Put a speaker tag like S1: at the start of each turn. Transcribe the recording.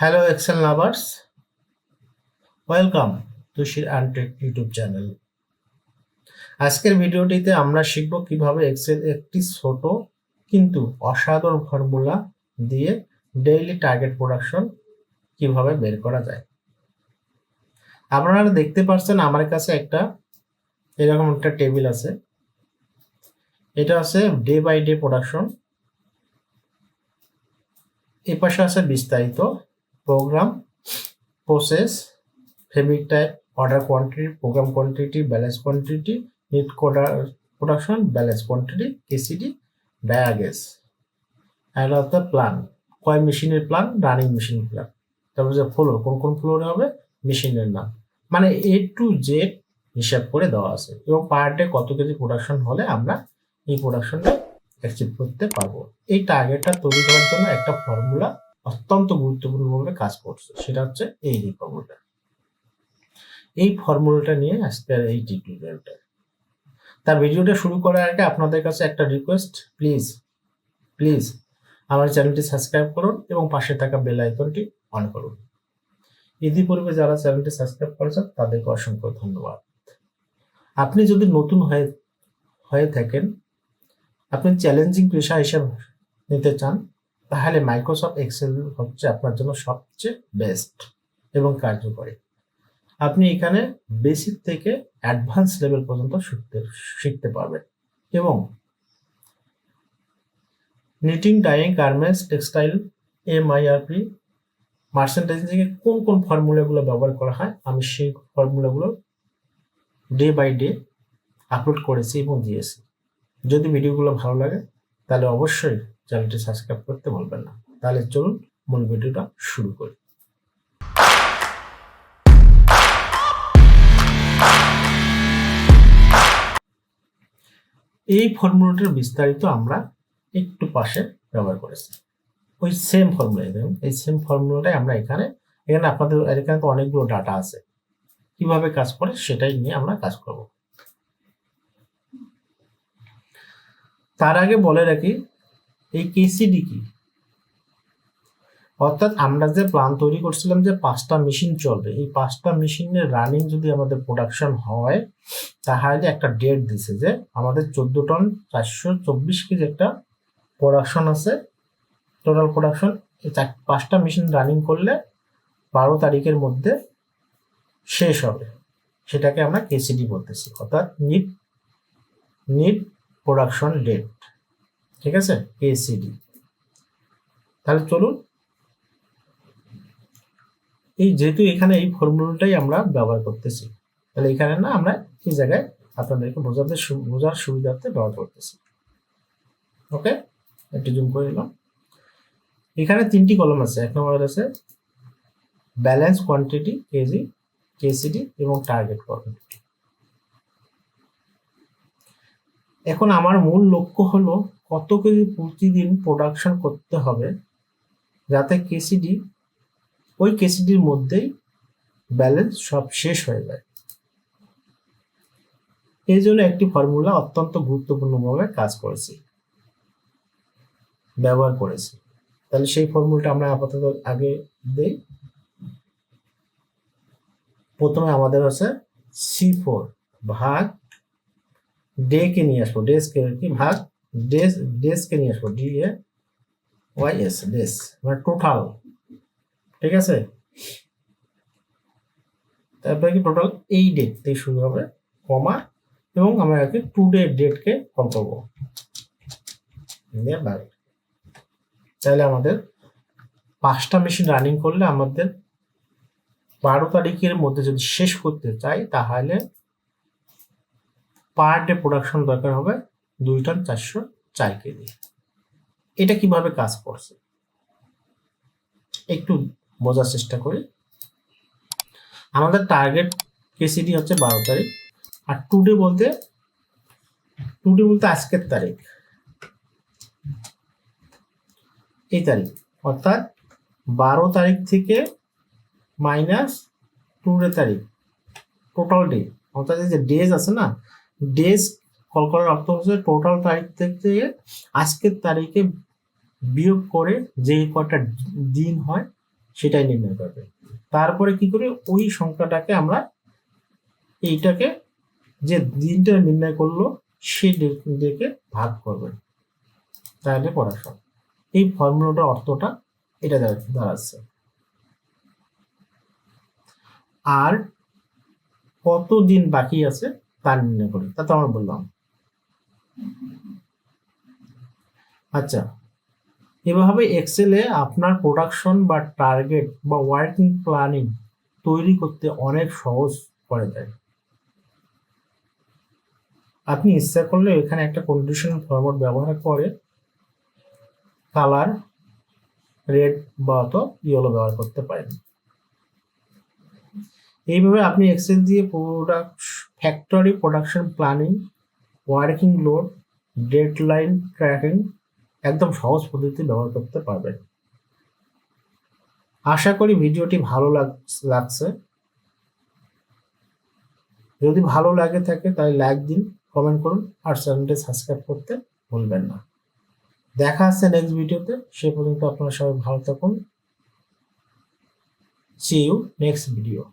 S1: Hello Excel lovers welcome শির আনটেক YouTube channel আজকের ভিডিওটিতে আমরা শিখব কীভাবে এক্সেল একটি ছোট কিন্তু অসাধারণ ফর্মুলা দিয়ে ডেইলি টার্গেট প্রোডাকশন কীভাবে বের করা যায়। আপনারা দেখতে পাচ্ছেন আমার কাছে একটা এরকম একটা টেবিল আছে। এটা আছে ডে বাই ডে প্রোডাকশন এ পাশে আছে বিস্তারিত। Program process fabric type order quantity program quantity balance quantity knit production balance quantity কেসিডি ডায়াগেস অ্যান্ড অফ দ্য প্ল্যান কয় মেশিনের প্ল্যান রানিং মেশিনের প্ল্যান তারপর যে ফ্লোর কোন কোন ফ্লোরে হবে? মেশিনের নাম। মানে এ টু জেড হিসাব করে দেওয়া আছে। এবং পার ডে কত কেজি প্রোডাকশন হলে আমরা এই প্রোডাকশনটা অ্যাচিভ করতে পারব। এই টার্গেটটা তৈরি করার জন্য একটা ফর্মুলা অত্যন্ত গুরুত্বপূর্ণভাবে কাজ করছে। সেটা হচ্ছে এই যে ফর্মুলা এই ফর্মুলাটা নিয়ে আজকে এই টিউটোরিয়ালটা তার ভিডিওটা শুরু করার আগে আপনাদের কাছে একটা রিকোয়েস্ট প্লিজ প্লিজ আমার চ্যানেলটি সাবস্ক্রাইব করুন এবং পাশে থাকা বেল আইকনটি অন করুন। ইতিপূর্বে যারা চ্যানেলটি সাবস্ক্রাইব করেছেন, তাদেরকে অসংখ্য ধন্যবাদ। আপনি যদি নতুন হয়ে হয়ে থাকেন, আপনি চ্যালেঞ্জিং পেশা হিসেবে নিতে চান তাহলে মাইক্রোসফট এক্সেল হচ্ছে আপনার জন্য সবচেয়ে বেস্ট এবং কার্যকরী। আপনি এখানে বেসিক থেকে অ্যাডভান্স লেভেল পর্যন্ত শিখতে শিখতে পারবেন এবং knitting dyeing garments textile MIRP এ কোন কোন ফর্মুলাগুলো ব্যবহার করা হয় আমি সেই ফর্মুলাগুলো ডে বাই ডে আপলোড করেছি এবং দিয়েছি। যদি ভিডিওগুলো ভালো লাগে তাহলে অবশ্যই চ্যানেলটি সাবস্ক্রাইব করতে ভুলবেন না। তাহলে চলুন মূল ভিডিওটা শুরু করি। এই ফর্মুলাটার বিস্তারিত আমরা একটু পাশে ব্যবহার করেছি। ওই সেম ফর্মুলা দেখুন, এই সেম ফর্মুলাটাই আমরা এখানে এখানে আপনাদের, এখানে তো অনেকগুলো ডাটা আছে। কীভাবে কাজ করে সেটাই নিয়ে আমরা কাজ করব। তার আগে বলে রাখি এই কেসিডি কি? অর্থাৎ আমরা যে প্ল্যান তৈরি করছিলাম যে পাঁচটা মেশিন চলবে, এই পাঁচটা মেশিনের রানিং যদি আমাদের প্রোডাকশন হয়, তাহলে একটা ডেট দিছে যে আমাদের চোদ্দ টন চারশো চব্বিশ কেজি একটা প্রোডাকশন আছে। টোটাল প্রোডাকশন পাঁচটা মেশিন রানিং করলে বারো তারিখের মধ্যে শেষ হবে। সেটাকে আমরা কেসিডি বলতেছি। অর্থাৎ নিট নিট প্রোডাকশন ডেট ঠিক আছে? কেসিডি তাহলে চলুন। এই যেহেতু এখানে এই ফর্মুলাটাই আমরা ব্যবহার করতেছি, তাহলে এখানে না আমরা এই জায়গায় আপনাদেরকে বোঝাতে বোঝার সুবিধার্থে ব্যবহার করতেছি। ওকে? একটু জুম করে নিলাম। এখানে তিনটি কলম আছে, এক নম্বর আছে ব্যালেন্স কোয়ান্টিটি কেজি কেসিডি এবং টার্গেট কোয়ান্টিটি এখন আমার মূল লক্ষ্য হলো কত কেজি প্রতিদিন প্রোডাকশন করতে হবে যাতে কেসিডি ওই কেসিডির মধ্যেই ব্যালেন্স সব শেষ হয়ে যায়। এই জন্য একটি ফর্মুলা অত্যন্ত গুরুত্বপূর্ণভাবে কাজ করেছি। ব্যবহার করেছি। তাহলে সেই ফর্মুলাটা আমরা আপাতত আগে দেই। প্রথমে আমাদের হচ্ছে সি ফোর ভাগ ডে কে নিয়ে আসব। ডেস কে কি? ভাগ ডেস ডেস কে নিয়ে আসব? D A Y S days মানে টোটাল ঠিক আছে? তারপরে কি টোটাল এই ডেট থেকে শুরু হবে কমা এবং আমরা কি টু ডে ডেটকে কম করব। তাহলে আমাদের পাঁচটা মেশিন রানিং করলে আমাদের বারো তারিখের মধ্যে যদি শেষ করতে চাই, তাহলে পার ডে প্রোডাকশন দরকার হবে দুই টন চারশো চার কেজি এটা কীভাবে কাজ করছে? একটু বোঝার চেষ্টা করি। আমাদের টার্গেট কেসিডি হচ্ছে বারো তারিখ আর টুডে বলতে টুডে বলতে আজকের তারিখ। এই তারিখ, অর্থাৎ বারো তারিখ থেকে মাইনাস টুডে তারিখ টোটাল ডে অর্থাৎ যে ডেজ আছে না ডেজ কল করার অর্থ হচ্ছে টোটাল তারিখ থেকে আজকের তারিখে বিয়োগ করে যে কটা দিন হয় সেটাই নির্ণয় করবে। তারপরে কি করে? ওই সংখ্যাটাকে আমরা এইটাকে যে দিনটা নির্ণয় করল সেই দিকে ভাগ করবে। তাহলে পড়াশোনা। এই ফর্মুলাটার অর্থটা এটা দাঁড়াচ্ছে। আর কত দিন বাকি আছে তা নির্ণয় করে তা তো আমরা বললাম। আচ্ছা। এভাবে এক্সেলে আপনার প্রোডাকশন বা টার্গেট বা ওয়ার্কিং প্ল্যানিং তৈরি করতে অনেক সহজ করে দেয় আপনি ইচ্ছা করলে এখানে একটা কন্ডিশন ফরম্যাট ব্যবহার করে কালার রেড বা তো ইয়েলো ব্যবহার করতে পারেন। এইভাবে আপনি এক্সেল দিয়ে product factory production planning working load, deadline tracking একদম সহজ পদ্ধতি ব্যবহার করতে পারবেন। আশা করি ভিডিওটি ভালো লাগ- লাগছে। যদি ভালো লাগে থাকে তাহলে লাইক দিন কমেন্ট করুন আর চ্যানেলটি সাবস্ক্রাইব করতে ভুলবেন না। দেখা আছে নেক্সট ভিডিওতে। সে পর্যন্ত আপনারা সবাই ভালো থাকুন। C you next video